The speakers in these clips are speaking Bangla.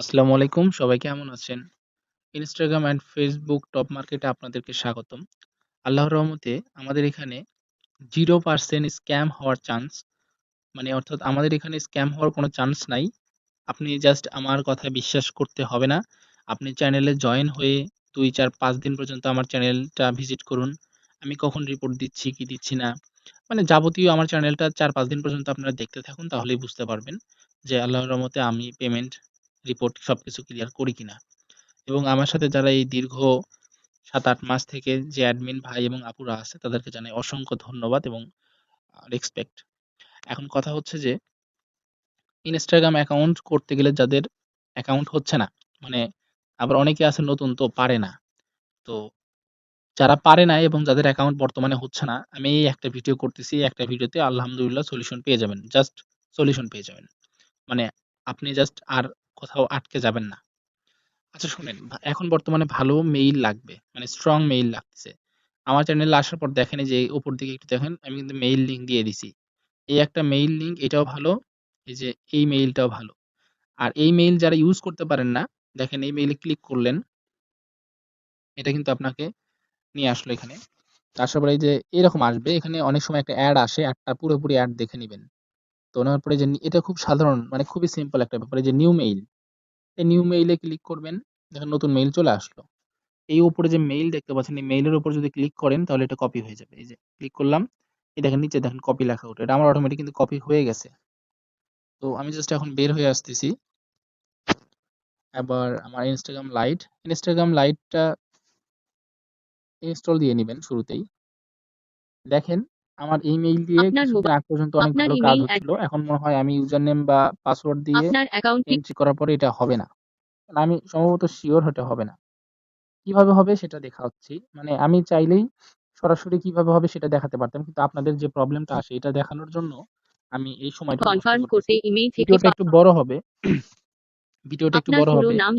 আসসালামু আলাইকুম। সবাই কেমন আছেন? ইনস্টাগ্রাম অ্যান্ড ফেসবুক টপ মার্কেটে আপনাদেরকে স্বাগতম। আল্লাহর রহমতে আমাদের এখানে 0% স্ক্যাম হওয়ার চান্স মানে অর্থাৎ আমাদের এখানে স্ক্যাম হওয়ার কোনো চান্স নাই। আপনি জাস্ট আমার কথা বিশ্বাস করতে হবে না। আপনি চ্যানেলে জয়েন হয়ে ২, ৪, ৫ দিন পর্যন্ত আমার চ্যানেলটা ভিজিট করুন। আমি কখন রিপোর্ট দিচ্ছি, কি দিচ্ছি না। মানে যাবতীয় আমার চ্যানেলটা ৪-৫ দিন পর্যন্ত আপনারা দেখতে থাকুন তাহলেই বুঝতে পারবেন যে আল্লাহর রহমতে আমি পেমেন্ট, রিপোর্ট সবকিছু ক্লিয়ার করি কিনা। এবং আমার সাথে যারা এই দীর্ঘ ৭-৮ মাস থেকে যে অ্যাডমিন ভাই এবং আপুরা আছে তাদেরকে জানাই অসংখ্য ধন্যবাদ এবং রেসপেক্ট। এখন কথা হচ্ছে যে Instagram অ্যাকাউন্ট করতে গেলে যাদের অ্যাকাউন্ট হচ্ছে না, মানে আবার অনেকে আছে নতুন তো পারে না। তো যারা পারে না এবং যাদের অ্যাকাউন্ট বর্তমানে হচ্ছে না, আমি এই একটা ভিডিও করতেছি। একটা ভিডিওতে আলহামদুলিল্লাহ সলিউশন পেয়ে যাবেন। জাস্ট সলিউশন পেয়ে যাবেন। মানে আপনি জাস্ট আর কোথাও আটকে যাবেন না। আচ্ছা শুনেন, এখন বর্তমানে ভালো মেইল লাগবে। মানে স্ট্রং মেইল লাগতেছে। আমার চ্যানেলে আসার পর দেখেন এই যে উপর দিকে একটু দেখেন আমি কিন্তু মেইল লিংক দিয়ে দিছি। এই একটা মেইল লিংক এটাও ভালো, এই যে এই মেইলটাও ভালো। আর এই মেইল যারা ইউজ করতে পারেন না, দেখেন এই মেইলে ক্লিক করলেন এটা কিন্তু আপনাকে নিয়ে আসলো এখানে। আসার পরে এই যে এরকম আসবে। এখানে অনেক সময় একটা অ্যাড আসে। অ্যাডটা পুরোপুরি অ্যাড দেখে নিবেন। তো নেওয়ার পরে যে এটা খুব সাধারণ মানে খুবই সিম্পল একটা ব্যাপার। যে নিউ মেইল, এই নিউ মেইলে ক্লিক করবেন। দেখেন নতুন মেইল চলে আসলো। এই উপরে যে মেইল দেখতে পাচ্ছেন, এই মেইলের উপর যদি ক্লিক করেন তাহলে এটা কপি হয়ে যাবে। এই যে ক্লিক করলাম। এই দেখেন নিচে দেখেন কপি লেখা ওঠে। এটা আমার অটোমেটিক কিন্তু কপি হয়ে গেছে। তো আমি জাস্ট এখন বের হয়ে আসতেছি। এবার আমার ইনস্টাগ্রাম লাইট, ইনস্টাগ্রাম লাইটটা ইনস্টল দিয়ে নিবেন শুরুতেই। দেখেন আমার এই মেইল দিয়ে আপনার কিছুদিন আগ পর্যন্ত অনেক আপনার ভালো কাজ ইমেইল হচ্ছিল। এখন মনে হয় আমি ইউজার নেম বা পাসওয়ার্ড দিয়ে আপনার অ্যাকাউন্টটি এন্ট্রি করার পরে এটা হবে না। মানে আমি সম্ভবত সিওর এটা হবে না। কীভাবে হবে সেটা দেখাচ্ছি। মানে আমি চাইলেই সরাসরি কীভাবে হবে সেটা দেখাতে পারতাম। কিন্তু আপনাদের যে প্রবলেমটা আসে এটা দেখানোর জন্য আমি এই সময়টুকু কষ্ট কনফার্ম করতেছি। করতে ইমেইল থেকে ভিডিওটা পা একটু বড় হবে। ভিডিওটা একটু আপনার বড় পুরো হবে। নাম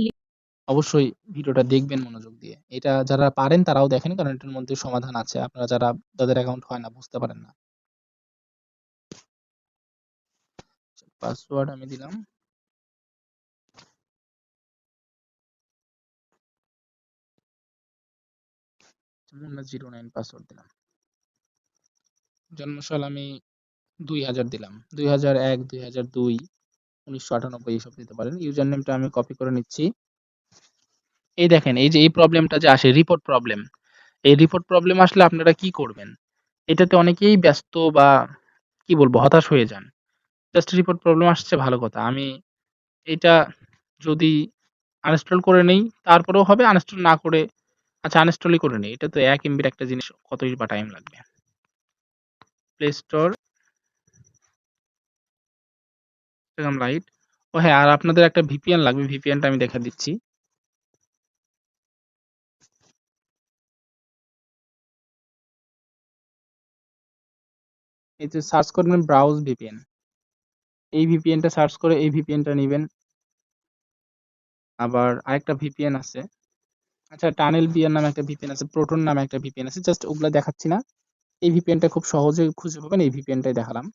অবশ্যই ভিডিওটা দেখবেন মনোযোগ দিয়ে। এটা যারা পারেন তারাও দেখেন কারণ এটার মধ্যে সমাধান আছে। আপনারা যারা যাদের অ্যাকাউন্ট হয় না বুঝতে পারেন না। পাসওয়ার্ড আমি দিলাম। মুন্না 09 পাসওয়ার্ড দিলাম। জন্মসাল আমি ২০০০ দিলাম। ২০০১, ২০০২, ১৯৯৮ এসব দিতে পারেন। ইউজার নেমটা আমি কপি করে নিচ্ছি। এই দেখেন এই যে এই প্রবলেমটা যে আসে রিপোর্ট প্রবলেম। এই রিপোর্ট প্রবলেম আসলে আপনারা কি করবেন? এটাতে অনেকেই ব্যস্ত বা কি বলব হতাশ হয়ে যান। জাস্ট রিপোর্ট প্রবলেম আসছে ভালো কথা। আমি এটা যদি আনইনস্টল করে নেই তারপরেও হবে আনইনস্টল না করে আচ্ছা আনইনস্টলই করে নেই। এটা তো এক এমবির একটা জিনিস কতই বা টাইম লাগবে। Play store Instagram lite. ও হ্যাঁ, আর আপনাদের একটা ভিপিএন লাগবে। ভিপিএনটা আমি দেখা দিচ্ছি। এই যে সার্চ করবেন ব্রাউজ VPN। এই VPN টা সার্চ করে এই VPN টা নিবেন। আবার আরেকটা VPN আছে। আচ্ছা টানেল বিয়ার নামে একটা VPN আছে, প্রোটন নামে একটা VPN আছে। জাস্ট ওগুলা দেখাচ্ছি না। এই VPN টা খুব সহজেই খুঁজে পাবেন। এই VPN টাই দেখালাম।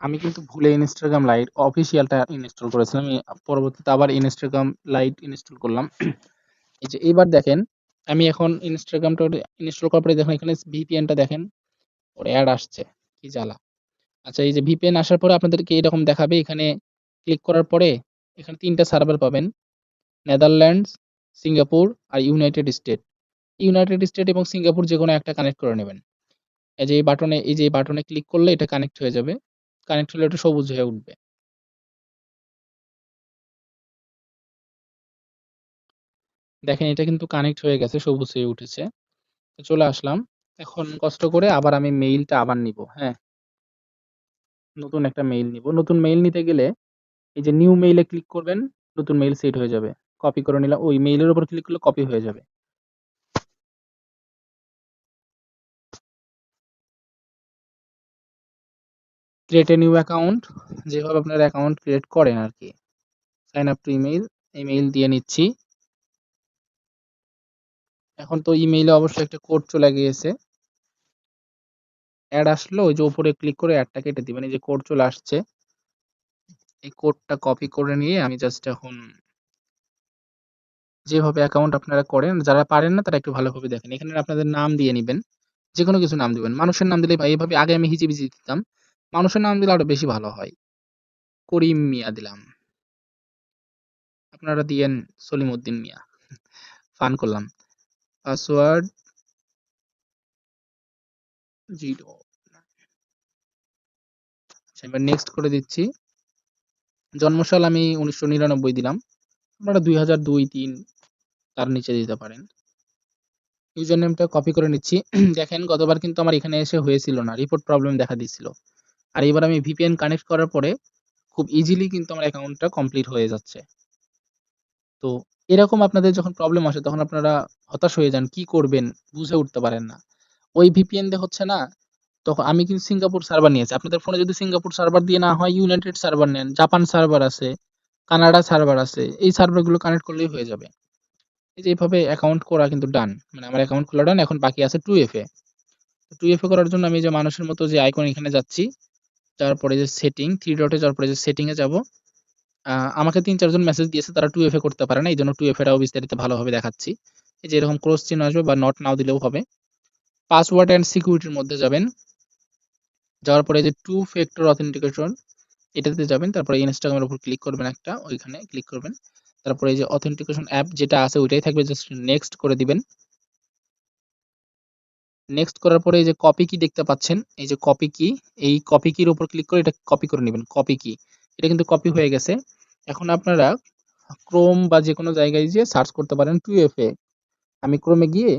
আমি কিন্তু ভুলে Instagram লাইট অফিসিয়ালটা ইনস্টল করেছিলাম। পরবর্তীতে আবার Instagram লাইট ইনস্টল করলাম। এই যে এবার দেখেন আমি এখন Instagram টা ইনস্টল করার পরে দেখেন এখানে VPN টা দেখেন। ওর অ্যাড আসছে। কি জ্বালা। আচ্ছা এই যে ভিপিএন আসার পরে আপনাদেরকে এরকম দেখাবে। এখানে ক্লিক করার পরে এখানে ৩ টা সার্ভার পাবেন। নেদারল্যান্ডস, সিঙ্গাপুর আর ইউনাইটেড স্টেট। ইউনাইটেড স্টেট এবং সিঙ্গাপুর যেকোনো একটা কানেক্ট করে নেবেন। এই যে এই বাটনে এই যে এই বাটনে ক্লিক করলে এটা কানেক্ট হয়ে যাবে। কানেক্ট হলে ওটা সবুজ হয়ে উঠবে। দেখেন এটা কিন্তু কানেক্ট হয়ে গেছে, সবুজ হয়ে উঠেছে। চলে আসলাম। এখন কষ্ট করে আবার আমি মেইলটা আবার নিব। হ্যাঁ? নতুন একটা মেইল নিব। নতুন মেইল নিতে গেলে এই যে নিউ মেইলে ক্লিক করবেন, নতুন মেইল সেট হয়ে যাবে। কপি করে নিলাম। ওই মেইলের উপর ক্লিক করলে কপি হয়ে যাবে। ক্রিয়েট এ নিউ অ্যাকাউন্ট যেভাবে আপনারা অ্যাকাউন্ট ক্রিয়েট করেন আর কি sign up to email, email দিয়ে নিচ্ছি। এখন তো ইমেইলে অবশ্যই একটা কোড চলে গিয়েছে। অ্যাড আসলো, ওই যে উপরে ক্লিক করে অ্যাডটা কেটে দিবেন, এই যে কোড চলে আসছে। এই কোডটা কপি করে নিয়ে আমি জাস্ট এখন যেভাবে অ্যাকাউন্ট আপনারা করেন, যারা পারেন না, তারা একটু ভালোভাবে দেখেন। এখানে আপনাদের নাম দিয়ে নিবেন যে কোনো কিছু নাম দিবেন। মানুষের নাম দিলে এইভাবে আগে আমি হিজিবিজি দিতাম, মানুষের নাম দিলে আরও বেশি ভালো হয়। করিম মিয়া দিলাম। আপনারা দিয়েন সলিমউদ্দিন মিয়া। ফান করলাম। Password zero. আচ্ছা এবার নেক্সট করে দিচ্ছি। জন্মসাল আমি উনিশশো নিরানব্বই দিলাম। আপনারা দুই হাজার দুই, তিন তার নিচে দিতে পারেন। ইউজার নেমটা কপি করে নিচ্ছি। দেখেন, গতবার কিন্তু আমার এখানে এসে হয়েছিল না রিপোর্ট প্রবলেম দেখা দিচ্ছিল। আর এবার আমি ভিপিএন কানেক্ট করার পরে খুব ইজিলি কিন্তু আমার অ্যাকাউন্টটা কমপ্লিট হয়ে যাচ্ছে। তো এরকম আপনাদের যখন প্রবলেম আসে, তখন আপনারা হতাশ হয়ে যান, কি করবেন? বুঝে উঠতে পারেন না। ওই ভিপিএন দিয়ে হচ্ছে না, তখন আমি কিন্তু সিঙ্গাপুর সার্ভার নিয়েছি আপনাদের ফোনে যদি সিঙ্গাপুর সার্ভার দিয়ে না হয় ইউনাইটেড সার্ভার নেন জাপান সার্ভার আছে কানাডা সার্ভার আছে, এই সার্ভারগুলো কানেক্ট করলেই হয়ে যাবে। এই যে এইভাবে অ্যাকাউন্ট করা কিন্তু ডান মানে আমার অ্যাকাউন্ট খোলা ডান এখন বাকি আছে two F A. Two F A করার জন্য আমি যে মানুষের মতো যে আইকন এখানে যাচ্ছি তারপরে যে সেটিং থ্রি ডটে যাওয়ার পরে যে সেটিং এ যাব আমাকে তিন, চারজন মেসেজ দিয়েছে, তারা টু এফ এ করতে পারে না এই জন্য টু এফ এটাও বিস্তারিত ভালোভাবে দেখাচ্ছি। এই যে এরকম ক্রস চিহ্ন আসবে বা নট নাও দিলেও হবে। পাসওয়ার্ড অ্যান্ড সিকিউরিটির মধ্যে যাবেন। যাওয়ার পরে যে টু ফ্যাক্টর অথেন্টিকেশন এটাতে যাবেন, তারপরে ইনস্টাগ্রামের উপর ক্লিক করবেন একটা, ওইখানে ক্লিক করবেন। তারপরে এই যে অথেন্টিকেশন অ্যাপ যেটা আছে, ওইটাই থাকবে জাস্ট নেক্সট করে দিবেন। নেক্সট করার পরে এই যে কপি কি দেখতে পাচ্ছেন, এই যে কপি কি এই কপি কির উপর ক্লিক করে এটা কপি করে নেবেন কপি কি এটা কিন্তু কপি হয়ে গেছে। এখন আপনারা ক্রোম বা যে কোনো জায়গায় গিয়ে সার্চ করতে পারেন টু এফ এ আমি ক্রোমে গিয়ে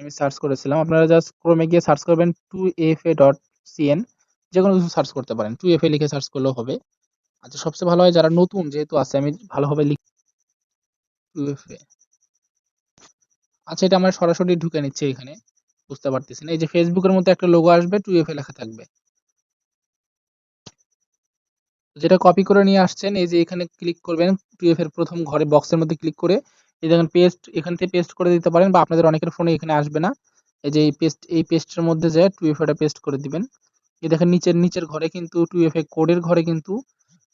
আমি সার্চ করেছিলাম। আপনারা জাস্ট ক্রোমে গিয়ে সার্চ করবেন two F A dot CN যে কোনো কিছু সার্চ করতে পারেন। টু এফ এ লিখে সার্চ করলেও হবে। আচ্ছা সবচেয়ে ভালো হয় যারা নতুন যেহেতু আছে, আমি ভালোভাবে লিখ টু এফ এ আচ্ছা এটা আমার সরাসরি ঢুকে নিচ্ছে এখানে। বুঝতে পারতেছি না এই যে ফেসবুকের মধ্যে একটা লোগো আসবে টু এফ এ লেখা থাকবে। যেটা কপি করে নিয়ে আসছেন, এই যে এখানে ক্লিক করবেন টু এফ এর প্রথম ঘরে বক্সের মধ্যে ক্লিক করে, এই দেখেন পেস্ট এখান থেকে পেস্ট করে দিতে পারেন বা আপনাদের অনেকের ফোনে এখানে আসবে না। এই যে এই পেস্ট এই পেস্টের মধ্যে যায় টু এফ এটা পেস্ট করে দিবেন। এই দেখেন নিচের নিচের ঘরে কিন্তু টু এফ এ কোডের ঘরে কিন্তু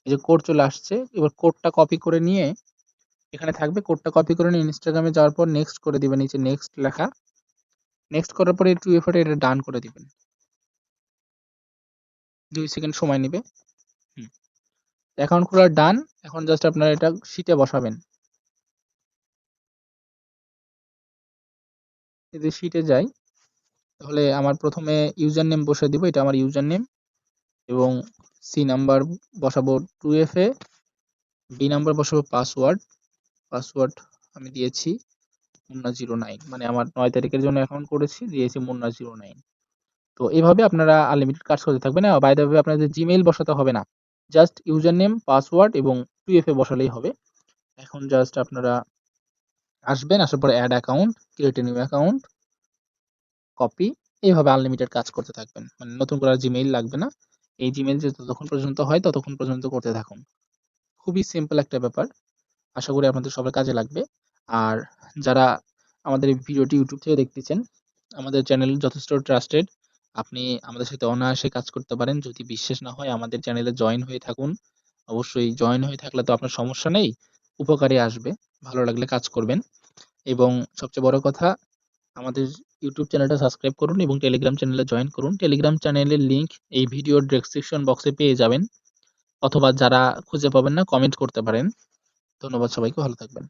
এই যে কোড চলে আসছে। এবার কোডটা কপি করে নিয়ে এখানে থাকবে। কোডটা কপি করে নিয়ে ইনস্টাগ্রামে যাওয়ার পর নেক্সট করে দিবেন নিচে নেক্সট লেখা। নেক্সট করার পরে টু এফ এটা ডান করে দিবেন। দুই সেকেন্ড সময় নেবে। অ্যাকাউন্ট খোলার ডান এখন জাস্ট আপনারা এটা শীটে বসাবেন। যদি শীটে যাই, তাহলে আমার প্রথমে ইউজার নেম বসে দিব, এটা আমার ইউজার নেম এবং সি নাম্বার বসাবো two F A B number বসাবো পাসওয়ার্ড পাসওয়ার্ড আমি দিয়েছি মুন্না জিরো নাইন মানে আমার নয় তারিখের জন্য অ্যাকাউন্ট করেছি, দিয়েছি মুন্না জিরো নাইন তো এইভাবে আপনারা আনলিমিটেড কাজ করতে থাকবেন বাইরে আপনাদের জিমেইল বসাতে হবে না। জাস্ট ইউজার নেম পাসওয়ার্ড এবং টু এফ এ বসালেই হবে। এখন জাস্ট আপনারা আসবেন, আসার পরে add account create new account copy এইভাবে আনলিমিটেড কাজ করতে থাকবেন। মানে নতুন করে জিমেইল লাগবে না। এই জিমেইল যে যতক্ষণ পর্যন্ত হয়, ততক্ষণ পর্যন্ত করতে থাকুন। খুবই সিম্পল একটা ব্যাপার। আশা করি আপনাদের সবার কাজে লাগবে। আর যারা আমাদের ভিডিওটি ইউটিউব থেকে দেখতেছেন, আমাদের চ্যানেল যথেষ্ট ট্রাস্টেড আপনি আমাদের সাথে অনায়াসে কাজ করতে পারেন। যদি বিশ্বাস না হয় আমাদের চ্যানেলে জয়েন হয়ে থাকুন। অবশ্যই জয়েন হয়ে থাকলে তো আপনার সমস্যা নেই। উপকারে আসবে। ভালো লাগলে কাজ করবেন। এবং সবচেয়ে বড় কথা, আমাদের ইউটিউব চ্যানেলটা সাবস্ক্রাইব করুন এবং টেলিগ্রাম চ্যানেলে জয়েন করুন। টেলিগ্রাম চ্যানেলের লিংক এই ভিডিওর ডেসক্রিপশন বক্সে পেয়ে যাবেন। অথবা যারা খুঁজে পাবেন না কমেন্ট করতে পারেন। ধন্যবাদ সবাইকে, ভালো থাকবেন।